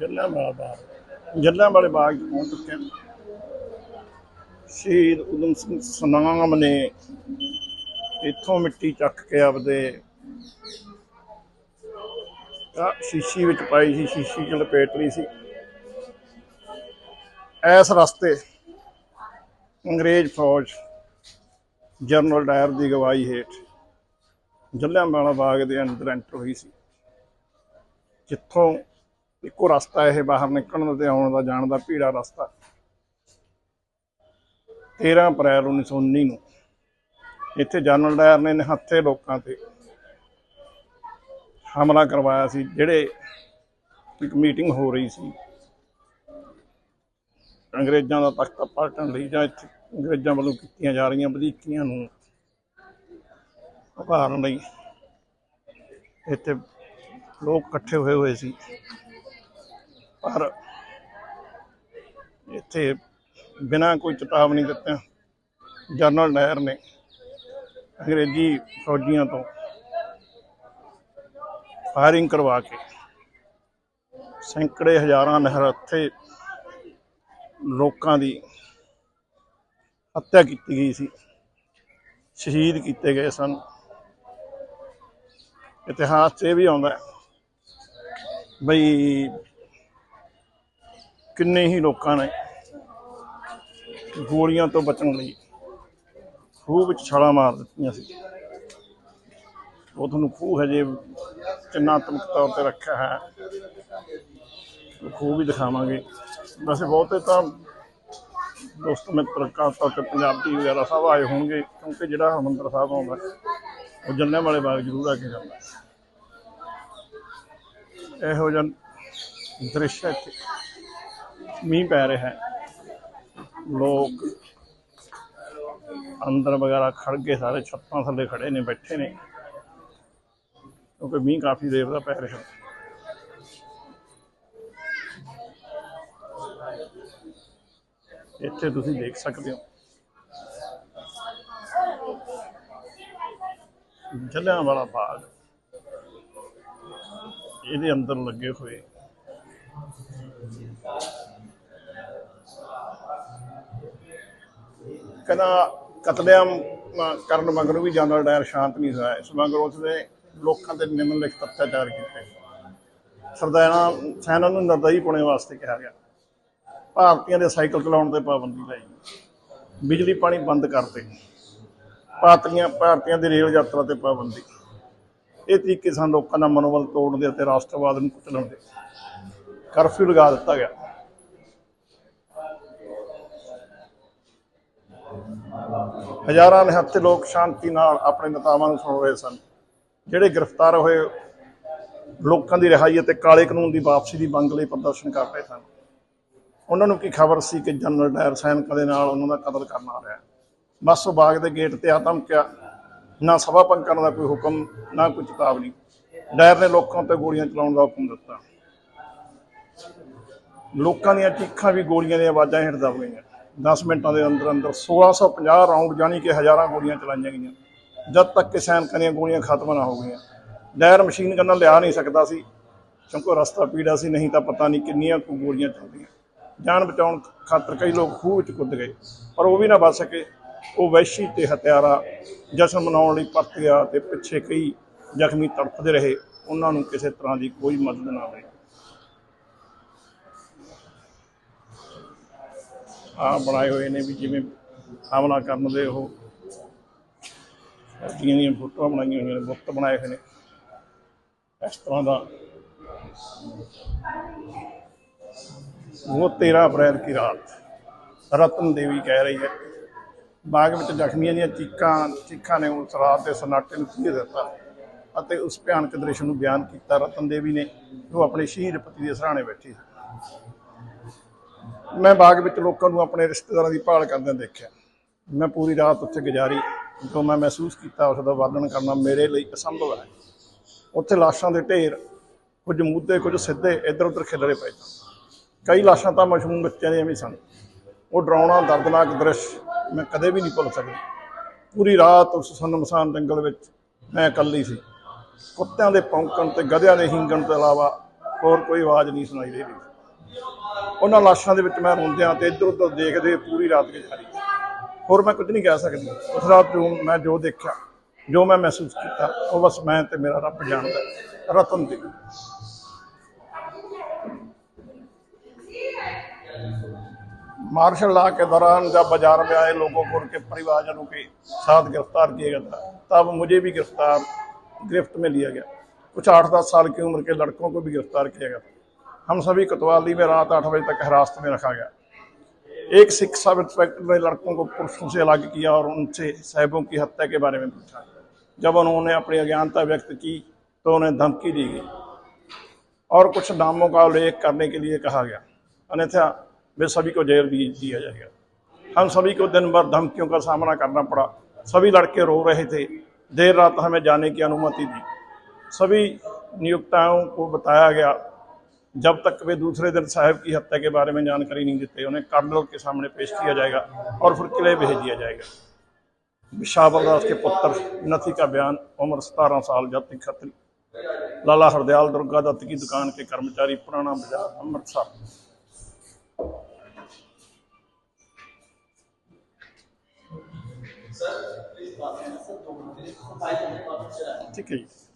ਜੱਲਿਆਂਵਾਲਾ ਬਾਗ। ਜੱਲਿਆਂਵਾਲੇ ਬਾਗ 'ਚ ਪਹੁੰਚ ਚੁੱਕੇ ਹਾਂ। ਸ਼ਹੀਦ ਉਦਮ ਸਿੰਘ ਸਨਾਮ ਨੇ ਇੱਥੋਂ ਮਿੱਟੀ ਚੱਕ ਕੇ ਆਪਦੇ ਆ ਸ਼ੀਸ਼ੀ ਵਿੱਚ ਪਾਈ ਸੀ, ਸ਼ੀਸ਼ੀ 'ਚ ਲਪੇਟ ਲਈ ਸੀ। ਇਸ ਰਸਤੇ ਅੰਗਰੇਜ਼ ਫੌਜ ਜਨਰਲ ਡਾਇਰ ਦੀ ਗਵਾਹੀ ਹੇਠ ਜੱਲਿਆਂਵਾਲਾ ਬਾਗ ਦੇ ਅੰਦਰ ਐਂਟਰ ਹੋਈ ਸੀ। ਜਿੱਥੋਂ ਇੱਕੋ ਰਸਤਾ ਇਹ ਬਾਹਰ ਨਿਕਲਣ ਦਾ ਤੇ ਆਉਣ ਦਾ ਜਾਣ ਦਾ ਭੀੜਾ ਰਸਤਾ। 13 ਅਪ੍ਰੈਲ 1919 ਨੂੰ ਇੱਥੇ ਜਨਰਲ ਡਾਇਰ ਨੇ ਨਿਹੱਥੇ ਲੋਕਾਂ ਤੇ ਹਮਲਾ ਕਰਵਾਇਆ ਸੀ, ਜਿਹੜੇ ਇੱਕ ਮੀਟਿੰਗ ਹੋ ਰਹੀ ਸੀ। ਅੰਗਰੇਜ਼ਾਂ ਦਾ ਤਖਤ ਪਲਟਣ ਲਈ ਜਾਂ ਇੱਥੇ ਅੰਗਰੇਜ਼ਾਂ ਵੱਲੋਂ ਕੀਤੀਆਂ ਜਾ ਰਹੀਆਂ ਵਧੀਕੀਆਂ ਨੂੰ ਉਭਾਰਨ ਲਈ ਇੱਥੇ ਲੋਕ ਇਕੱਠੇ ਹੋਏ ਹੋਏ ਸੀ। ਪਰ ਇੱਥੇ ਬਿਨਾਂ ਕੋਈ ਚੇਤਾਵਨੀ ਦਿੱਤਿਆਂ ਜਨਰਲ ਡਾਇਰ ਨੇ ਅੰਗਰੇਜ਼ੀ ਫੌਜੀਆਂ ਤੋਂ ਫਾਇਰਿੰਗ ਕਰਵਾ ਕੇ ਸੈਂਕੜੇ ਹਜ਼ਾਰਾਂ ਨਿਹੱਥੇ ਲੋਕਾਂ ਦੀ ਹੱਤਿਆ ਕੀਤੀ ਗਈ ਸੀ, ਸ਼ਹੀਦ ਕੀਤੇ ਗਏ ਸਨ। ਇਤਿਹਾਸ 'ਚ ਇਹ ਵੀ ਆਉਂਦਾ ਬਈ ਕਿੰਨੇ ਹੀ ਲੋਕਾਂ ਨੇ ਗੋਲੀਆਂ ਤੋਂ ਬਚਣ ਲਈ ਖੂਹ ਵਿੱਚ ਛਾਲਾਂ ਮਾਰ ਦਿੱਤੀਆਂ ਸੀ। ਉਹ ਤੁਹਾਨੂੰ ਖੂਹ ਹਜੇ ਚਿੰਨਾਤਮਕ ਤੌਰ ਤੇ ਰੱਖਿਆ ਹੈ, ਖੂਹ ਵੀ ਦਿਖਾਵਾਂਗੇ। ਵੈਸੇ ਬਹੁਤੇ ਤਾਂ ਦੋਸਤ ਮਿੱਤਰ, ਖਾਸ ਤੌਰ ਤੇ ਪੰਜਾਬੀ ਵਗੈਰਾ ਸਭ ਆਏ ਹੋਣਗੇ, ਕਿਉਂਕਿ ਜਿਹੜਾ ਹਰਿਮੰਦਰ ਸਾਹਿਬ ਆਉਂਦਾ, ਉਹ ਜੰਨੇ ਵਾਲੇ ਬਾਗ ਜ਼ਰੂਰ ਆ ਕੇ ਜਾਂਦਾ। ਇਹੋ ਜਿਹਾ ਦ੍ਰਿਸ਼ ਹੈ ਇੱਥੇ। ਮੀਂਹ ਪੈ ਰਿਹਾ ਹੈ। ਲੋਕ ਅੰਦਰ ਵਗੈਰਾ ਖੜ ਕੇ ਸਾਰੇ ਛੱਤਾਂ ਥੱਲੇ ਖੜੇ ਨੇ, ਬੈਠੇ ਨੇ। ਕਿਉਂਕਿ ਮੀਂਹ ਕਾਫੀ ਦੇਰ ਦਾ ਪੈ ਰਿਹਾ। ਇੱਥੇ ਤੁਸੀਂ ਦੇਖ ਸਕਦੇ ਹੋ। ਜਲਿਆਂ ਵਾਲਾ ਬਾਗ। ਇਹਦੇ ਅੰਦਰ ਲੱਗੇ ਹੋਏ। ਕਹਿੰਦਾ ਕਤਲੇਆਮ ਕਰਨ ਮਗਰੋਂ ਵੀ ਜਨਰਲ ਡਾਇਰ ਸ਼ਾਂਤ ਨਹੀਂ ਹੋਇਆ। ਇਸ ਮਗਰੋਂ ਉਸਨੇ ਲੋਕਾਂ ਤੇ ਨਿਮਨਲਿਖਤ ਅਤਿਆਚਾਰ ਕੀਤੇ। ਸਰਦਾਰਾਂ ਸੈਨਾ ਨੂੰ ਨਰਦਈ ਪਾਉਣੇ ਵਾਸਤੇ ਕਿਹਾ ਗਿਆ। ਭਾਰਤੀਆਂ ਦੇ ਸਾਈਕਲ ਚਲਾਉਣ ਤੇ ਪਾਬੰਦੀ ਲਾਈ। ਬਿਜਲੀ ਪਾਣੀ ਬੰਦ ਕਰਤੇ ਭਾਰਤੀਆਂ ਭਾਰਤੀਆਂ ਦੀ ਰੇਲ ਯਾਤਰਾ ਤੇ ਪਾਬੰਦੀ। ਇਹ ਤਰੀਕੇ ਸਨ ਲੋਕਾਂ ਦਾ ਮਨੋਬਲ ਤੋੜਨ ਦੇ ਅਤੇ ਰਾਸ਼ਟਰਵਾਦ ਨੂੰ ਕੁਚਲਣ ਦੇ। ਕਰਫਿਊ ਲਗਾ ਦਿੱਤਾ ਗਿਆ। ਹਜ਼ਾਰਾਂ ਨਿਹੱਥੇ ਲੋਕ ਸ਼ਾਂਤੀ ਨਾਲ ਆਪਣੇ ਨੇਤਾਵਾਂ ਨੂੰ ਸੁਣ ਰਹੇ ਸਨ। ਜਿਹੜੇ ਗ੍ਰਿਫਤਾਰ ਹੋਏ, ਲੋਕਾਂ ਦੀ ਰਿਹਾਈ ਅਤੇ ਕਾਲੇ ਕਾਨੂੰਨ ਦੀ ਵਾਪਸੀ ਦੀ ਮੰਗ ਲਈ ਪ੍ਰਦਰਸ਼ਨ ਕਰ ਰਹੇ ਸਨ। ਉਹਨਾਂ ਨੂੰ ਕੀ ਖਬਰ ਸੀ ਕਿ ਜਨਰਲ ਡਾਇਰ ਸੈਨਿਕਾਂ ਦੇ ਨਾਲ ਉਹਨਾਂ ਦਾ ਕਤਲ ਕਰਨ ਆ ਰਿਹਾ ਹੈ। ਬਸ ਉਹ ਬਾਗ ਦੇ ਗੇਟ ਤੇ ਆ ਧਮਕਿਆ, ਨਾ ਸਭਾ ਭੰਗ ਕਰਨ ਦਾ ਕੋਈ ਹੁਕਮ, ਨਾ ਕੋਈ ਚੇਤਾਵਨੀ। ਡਾਇਰ ਨੇ ਲੋਕਾਂ ਤੇ ਗੋਲੀਆਂ ਚਲਾਉਣ ਦਾ ਹੁਕਮ ਦਿੱਤਾ। ਲੋਕਾਂ ਦੀਆਂ ਚੀਖਾਂ ਵੀ ਗੋਲੀਆਂ ਦੀਆਂ ਆਵਾਜ਼ਾਂ ਹੇਠ ਦਬ ਗਈਆਂ। 10 ਮਿੰਟਾਂ ਦੇ ਅੰਦਰ ਅੰਦਰ 1650 ਰਾਉਂਡ ਜਾਨੀ ਕਿ ਹਜ਼ਾਰਾਂ ਗੋਲੀਆਂ ਚਲਾਈਆਂ ਗਈਆਂ। ਜਦ ਤੱਕ ਕਿ ਸੈਨਿਕਾਂ ਦੀਆਂ ਗੋਲੀਆਂ ਖਤਮ ਨਾ ਹੋ ਗਈਆਂ। ਡਾਇਰ ਮਸ਼ੀਨ ਗੰਨਾਂ ਲਿਆ ਨਹੀਂ ਸਕਦਾ ਸੀ, ਕਿਉਂਕਿ ਰਸਤਾ ਪੀੜਾ ਸੀ, ਨਹੀਂ ਤਾਂ ਪਤਾ ਨਹੀਂ ਕਿੰਨੀਆਂ ਕੁ ਗੋਲੀਆਂ ਚੱਲਦੀਆਂ। ਜਾਨ ਬਚਾਉਣ ਖਾਤਰ ਕਈ ਲੋਕ ਖੂਹ ਵਿੱਚ ਕੁੱਦ ਗਏ, ਪਰ ਉਹ ਵੀ ਨਾ ਬਚ ਸਕੇ। ਉਹ ਵੈਸ਼ੀ ਤੇ ਹਤਿਆਰਾ ਜਸ਼ਨ ਮਨਾਉਣ ਲਈ ਪਰਤ ਗਿਆ ਤੇ ਪਿੱਛੇ ਕਈ ਜ਼ਖਮੀ ਤੜਫਦੇ ਰਹੇ। ਉਹਨਾਂ ਨੂੰ ਕਿਸੇ ਤਰ੍ਹਾਂ ਦੀ ਕੋਈ ਮਦਦ ਨਾ ਮਿਲੀ। ਆ ਬਣਾਏ ਹੋਏ ਨੇ ਵੀ ਜਿਵੇਂ ਹਮਲਾ ਕਰਨ ਦੇ ਉਹ ਫੌਜੀਆਂ ਦੀਆਂ ਫੋਟੋਆਂ ਬਣਾਈਆਂ ਹੋਈਆਂ ਨੇ ਬੁੱਤ ਬਣਾਏ ਹੋਏ ਨੇ। ਇਸ ਤਰ੍ਹਾਂ ਦਾ ਉਹ 13 ਅਪ੍ਰੈਲ ਦੀ ਰਾਤ ਰਤਨ ਦੇਵੀ ਕਹਿ ਰਹੀ ਹੈ। ਬਾਗ ਵਿੱਚ ਜ਼ਖਮੀਆਂ ਦੀਆਂ ਚੀਕਾਂ ਚੀਕਾਂ ਨੇ ਉਸ ਰਾਤ ਦੇ ਸਨਾਟੇ ਨੂੰ ਚੀਰ ਦਿੱਤਾ ਅਤੇ ਉਸ ਭਿਆਨਕ ਦ੍ਰਿਸ਼ ਨੂੰ ਬਿਆਨ ਕੀਤਾ। ਰਤਨ ਦੇਵੀ ਨੇ, ਜੋ ਆਪਣੇ ਸ਼ਹੀਦ ਪਤੀ ਦੇ ਸਰਾਣੇ ਬੈਠੀ ਸੀ। ਮੈਂ ਬਾਗ ਵਿੱਚ ਲੋਕਾਂ ਨੂੰ ਆਪਣੇ ਰਿਸ਼ਤੇਦਾਰਾਂ ਦੀ ਭਾਲ ਕਰਦਿਆਂ ਦੇਖਿਆ। ਮੈਂ ਪੂਰੀ ਰਾਤ ਉੱਥੇ ਗੁਜ਼ਾਰੀ ਜੋ ਮੈਂ ਮਹਿਸੂਸ ਕੀਤਾ ਉਸ ਦਾ ਵਰਣਨ ਕਰਨਾ ਮੇਰੇ ਲਈ ਅਸੰਭਵ ਹੈ। ਉੱਥੇ ਲਾਸ਼ਾਂ ਦੇ ਢੇਰ, ਕੁਝ ਮੁੱਦੇ ਕੁਝ ਸਿੱਧੇ ਇੱਧਰ ਉੱਧਰ ਖਿਲਰੇ ਪਏ ਕਈ ਲਾਸ਼ਾਂ ਤਾਂ ਮਾਸੂਮ ਬੱਚਿਆਂ ਦੀਆਂ ਵੀ ਸਨ। ਉਹ ਡਰਾਉਣਾ ਦਰਦਨਾਕ ਦ੍ਰਿਸ਼ ਮੈਂ ਕਦੇ ਵੀ ਨਹੀਂ ਭੁੱਲ ਸਕਦਾ। ਪੂਰੀ ਰਾਤ ਉਸ ਸੁੰਨਮਸਾਨ ਜੰਗਲ ਵਿੱਚ ਮੈਂ ਇਕੱਲੀ ਸੀ। ਕੁੱਤਿਆਂ ਦੇ ਪੌਂਕਣ ਤੇ, ਗਧਿਆਂ ਦੇ ਹਿੰਗਣ ਤੋਂ ਇਲਾਵਾ ਹੋਰ ਕੋਈ ਆਵਾਜ਼ ਨਹੀਂ ਸੁਣਾਈ ਦੇ ਰਹੀ। ਉਹਨਾਂ ਲਾਸ਼ਾਂ ਦੇ ਵਿੱਚ ਮੈਂ ਰੋਂਦਿਆਂ ਤੇ ਇੱਧਰ ਉੱਧਰ ਦੇਖਦੇ ਪੂਰੀ ਰਾਤ ਗੁਜ਼ਾਰੀ ਹੋਰ ਮੈਂ ਕੁਝ ਨਹੀਂ ਕਹਿ ਸਕਦਾ। ਉਸ ਰਾਤ ਜੋ ਮੈਂ ਜੋ ਦੇਖਿਆ، ਜੋ ਮੈਂ ਮਹਿਸੂਸ ਕੀਤਾ، ਉਹ ਬਸ ਮੈਂ ਤੇ ਮੇਰਾ ਰੱਬ ਜਾਣਦਾ ਰਤਨ ਦੀ। مارشل لا کے دوران جب بازار میں آئے لوگوں کو ان کے پریواجنوں کے ساتھ گرفتار کیا گیا تھا تب مجھے بھی گرفتار گرفت میں لیا گیا کچھ آٹھ دس سال کی عمر کے لڑکوں کو بھی گرفتار کیا گیا تھا ہم سبھی کتوالی میں رات آٹھ بجے تک حراست میں رکھا گیا۔ ایک سکھ سب انسپیکٹر نے لڑکوں کو پرسوں سے الگ کیا اور ان سے صاحبوں کی ہتیا کے بارے میں پوچھا۔ جب انہوں نے اپنی اجانتا ویکت کی تو انہیں دھمکی دی گئی۔ اور کچھ ناموں کا الیکھ کرنے کے لیے کہا گیا۔ انتھا میں سبھی کو جیل بھی دیا جائے گا۔ ہم سبھی کو دن بھر دھمکیوں کا سامنا کرنا پڑا۔ سبھی لڑکے رو رہے تھے۔ دیر رات ہمیں جانے کی انومتی دی۔ سبھی نیوکتاؤں کو بتایا گیا۔ جب تک وہ دوسرے دن صاحب کی ہتیہ کے بارے میں جانکاری نہیں دیتے، انہیں کارنل کے سامنے پیش کیا جائے گا اور پھر قلعے بھیج دیا جائے گا۔ بشاب الراز کے پتر نتھی کا بیان، عمر ستارہ سال، جاتی خطری لالا ہردیال، درگا دت کی دکان کے کرمچاری، پرانا بازار، امرتسر۔ ٹھیک ہے جی۔